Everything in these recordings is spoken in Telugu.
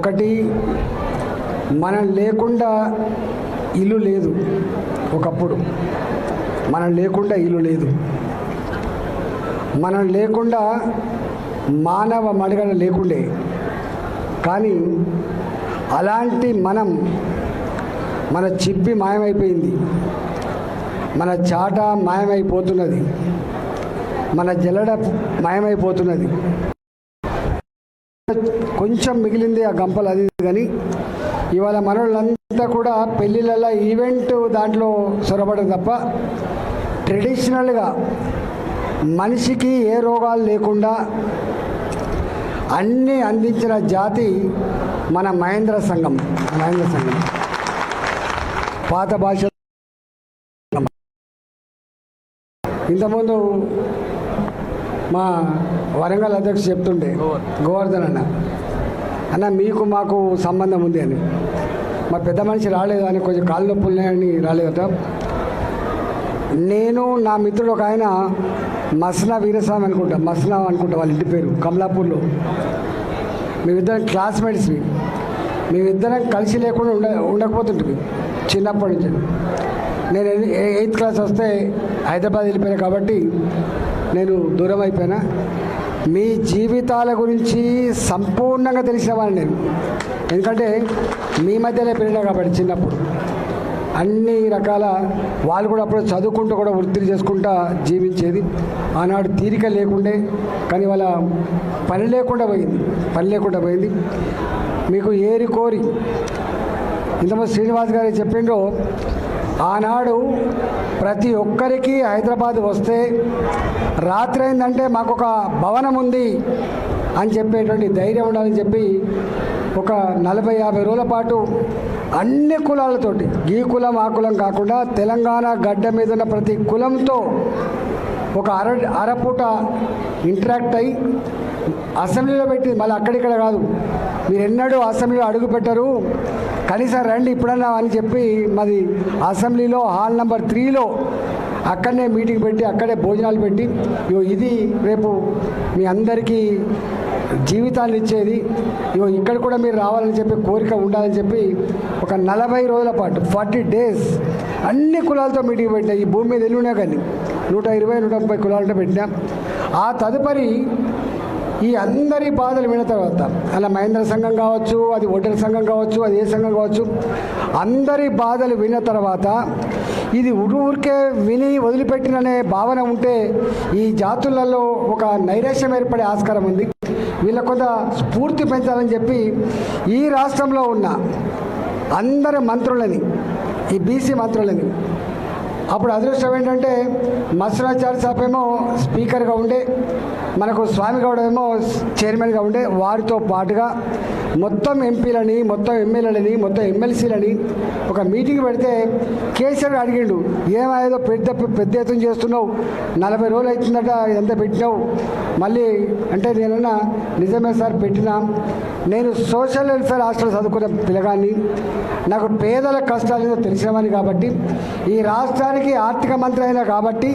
ఒకటి మనం లేకుండా ఇల్లు లేదు ఒకప్పుడు. మనం లేకుండా ఇల్లు లేదు. మనం లేకుండా మానవ మడగడ లేకుండే. కానీ అలాంటి మనం మన చిప్పి మాయమైపోయింది. మన చాట మాయమైపోతున్నది. మన జలడ మాయమైపోతున్నది. కొంచెం మిగిలింది ఆ గంపలు అది కానీ. ఇవాళ మనోళ్ళంతా కూడా పెళ్ళిళ్ళ ఈవెంట్ దాంట్లో సొరబడదు తప్ప ట్రెడిషనల్గా మనిషికి ఏ రోగాలు లేకుండా అన్నీ అందించిన జాతి మన మహేంద్ర సంఘం మహేంద్ర సంఘం. పాత భాష. ఇంతకుముందు మా వరంగల్ అధ్యక్షుడు చెప్తుండే గోవర్ధన్ అన్న అన్న మీకు మాకు సంబంధం ఉంది అని. మా పెద్ద మనిషి రాలేదు అని కొంచెం కాళ్ళు నొప్పులు ఉన్నాయని రాలేదట నేను నా మిత్రుడు ఒక ఆయన మస్నా వీరస్వామి అనుకుంటా మస్నా అనుకుంటా వాళ్ళ ఇంటి పేరు కమలాపూర్లో. మేమిద్దరం క్లాస్మేట్స్ మేమిద్దరం కలిసి లేకుండా ఉండ ఉండకపోతుంటుంది చిన్నప్పటి నుంచి. నేను ఎయిత్ క్లాస్ వస్తే హైదరాబాద్ వెళ్ళిపోయినా కాబట్టి నేను దూరం అయిపోయినా. మీ జీవితాల గురించి సంపూర్ణంగా తెలిసిన వాడిని నేను. ఎందుకంటే మీ మధ్యలో పెరిగినా కాబట్టి చిన్నప్పుడు. అన్ని రకాల వాళ్ళు కూడా అప్పుడు చదువుకుంటూ కూడా వృత్తిని చేసుకుంటా జీవించేది. ఆనాడు తీరిక లేకుండే కానీ వాళ్ళ పని లేకుండా పోయింది. పని లేకుండా పోయింది. మీకు ఏరి కోరి ఇంతమంది శ్రీనివాస్ గారు చెప్పిండో ఆనాడు ప్రతి ఒక్కరికి హైదరాబాద్ వస్తే రాత్రి అయిందంటే మాకు ఒక భవనం ఉంది అని చెప్పేటువంటి ధైర్యం ఉండాలని చెప్పి ఒక నలభై యాభై రోజుల పాటు అన్ని కులాలతోటి ఈ కులం ఆ కులం కాకుండా తెలంగాణ గడ్డ మీద ఉన్న ప్రతి కులంతో ఒక అర అరపూట ఇంటరాక్ట్ అయ్యి అసెంబ్లీలో పెట్టి మళ్ళీ అక్కడిక్కడ కాదు. మీరు ఎన్నడూ అసెంబ్లీలో అడుగు పెట్టరు. కనీసం రండి ఇప్పుడన్నా అని చెప్పి మాది అసెంబ్లీలో హాల్ నెంబర్ త్రీలో అక్కడనే మీటింగ్ పెట్టి అక్కడే భోజనాలు పెట్టి ఇగో ఇది రేపు మీ అందరికీ జీవితాన్ని ఇచ్చేది. ఇగో ఇక్కడ కూడా మీరు రావాలని చెప్పి కోరిక ఉండాలని చెప్పి ఒక నలభై రోజుల పాటు ఫార్టీ డేస్ అన్ని కులాలతో మీటింగ్ పెట్టినా ఈ భూమి మీద ఎన్ని ఉన్నాయి కానీ నూట ఇరవై నూట ముప్పై కులాలతో పెట్టినా ఆ తదుపరి ఈ అందరి బాధలు విన్న తర్వాత అలా మహేంద్ర సంఘం కావచ్చు అది ఒడ్డెల సంఘం కావచ్చు అది ఏ సంఘం కావచ్చు అందరి బాధలు విన్న తర్వాత ఇది ఊరు ఊరికే విని వదిలిపెట్టిననే భావన ఉంటే ఈ జాతులలో ఒక నైరాశ్యం ఏర్పడే ఆస్కారం ఉంది. వీళ్ళ కొంత స్ఫూర్తి పెంచాలని చెప్పి ఈ రాష్ట్రంలో ఉన్న అందరి మంత్రులని ఈ బీసీ మంత్రులని అప్పుడు అదృష్టం ఏంటంటే మత్స్యరాచార్య సాబ్ ఏమో స్పీకర్గా ఉండే మనకు స్వామి గౌడ ఏమో చైర్మన్గా ఉండే వారితో పాటుగా మొత్తం ఎంపీలని మొత్తం ఎమ్మెల్యేలని మొత్తం ఎమ్మెల్సీలని ఒక మీటింగ్ పెడితే కేసీఆర్ అడిగిండు ఏమయ్యేదో పెద్ద పెద్ద ఎత్తున చేస్తున్నావు నలభై రోజులు అవుతుందట ఎంత పెట్టినావు మళ్ళీ అంటే నేనన్నా నిజమే సార్ పెట్టినా నేను సోషల్ వెల్ఫేర్ హాస్టల్ చదువుకున్న పిల్లగాన్ని నాకు పేదల కష్టాలు ఏదో తెలిసినవని కాబట్టి ఈ రాష్ట్రానికి ఆర్థిక మంత్రి అయినా కాబట్టి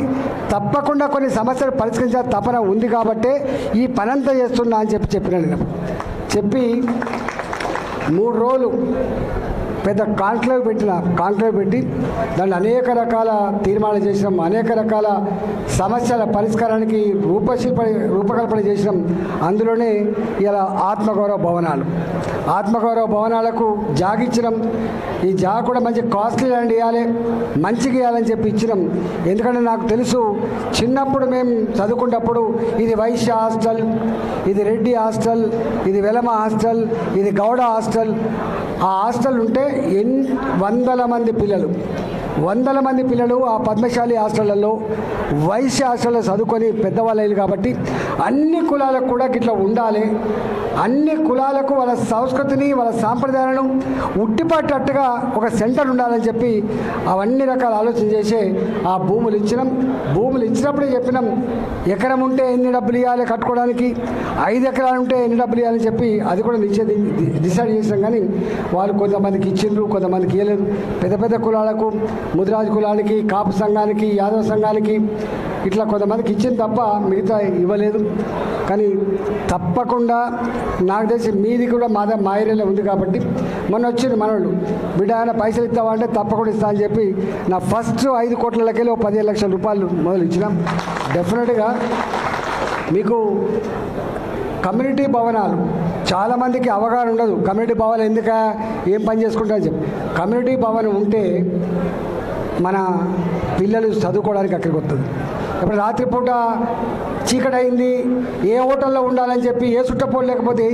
తప్పకుండా కొన్ని సమస్యలు పరిష్కరించే తపన ఉంది కాబట్టే ఈ పనంతా చేస్తున్నా అని చెప్పి చెప్పినాను నేను. చెప్పి మూడు రోజులు పెద్ద కాన్క్లేవ్ పెట్టిన కాన్క్లేవ్ పెట్టి దాన్ని అనేక రకాల తీర్మానాలు చేసినాం అనేక రకాల సమస్యల పరిష్కారానికి రూపశిల్ప రూపకల్పన చేసినాం. అందులోనే ఇలా ఆత్మగౌరవ భవనాలు. ఆత్మగౌరవ భవనాలకు జాగిచ్చినాం ఈ జాగ కూడా మంచి కాస్ట్లీ ల్యాండ్ ఇవ్వాలి మంచిగా ఇవ్వాలని చెప్పి ఇచ్చినాం. ఎందుకంటే నాకు తెలుసు చిన్నప్పుడు మేము చదువుకున్నప్పుడు ఇది వైశ్య హాస్టల్ ఇది రెడ్డి హాస్టల్ ఇది వెలమ హాస్టల్ ఇది గౌడ హాస్టల్. ఆ హాస్టల్ ఉంటే వందల మంది పిల్లలు. వందల మంది పిల్లలు ఆ పద్మశాలి హాస్టళ్ళలో వైశ్య హాస్టల్లో చదువుకొని పెద్దవాళ్ళు కాబట్టి అన్ని కులాలకు కూడా ఇట్లా ఉండాలి. అన్ని కులాలకు వాళ్ళ సంస్కృతిని వాళ్ళ సాంప్రదాయాలను ఉట్టిపట్టట్టుగా ఒక సెంటర్ ఉండాలని చెప్పి అవన్నీ రకాల ఆలోచన చేసి ఆ భూములు ఇచ్చినాం. భూములు ఇచ్చినప్పుడే చెప్పినాం ఎకరం ఉంటే ఎన్ని డబ్బులు ఇవ్వాలి కట్టుకోవడానికి? ఐదు ఎకరాలు ఉంటే ఎన్ని డబ్బులు ఇవ్వాలని చెప్పి అది కూడా నిషేధి డిసైడ్ చేసినాం కానీ వాళ్ళు కొంతమందికి ఇచ్చిండ్రు కొంతమందికి ఇవ్వలేదు పెద్ద పెద్ద కులాలకు ముదిరాజు కులానికి కాపు సంఘానికి యాదవ సంఘానికి ఇట్లా కొంతమందికి ఇచ్చింది తప్ప మిగతా ఇవ్వలేదు. కానీ తప్పకుండా నాకు తెలిసి మీది కూడా మా మా ఏరియాలో ఉంది కాబట్టి మొన్న వచ్చింది మనోళ్ళు బిడ్డ ఆయన పైసలు ఇస్తావా అంటే తప్పకుండా ఇస్తా అని చెప్పి నా ఫస్ట్ ఐదు కోట్లకెళ్ళి ఒక పదిహేను లక్షల రూపాయలు మొదలు ఇచ్చినాం డెఫినెట్గా మీకు కమ్యూనిటీ భవనాలు చాలామందికి అవగాహన ఉండదు. కమ్యూనిటీ భవనాలు ఎందుక ఏం పని చేసుకుంటా అని చెప్పి. కమ్యూనిటీ భవనం ఉంటే మన పిల్లలు చదువుకోవడానికి అక్కడికి వస్తుంది. ఇప్పుడు రాత్రిపూట చీకటి అయింది ఏ హోటల్లో ఉండాలని చెప్పి ఏ చుట్టపోలు లేకపోతే ఏం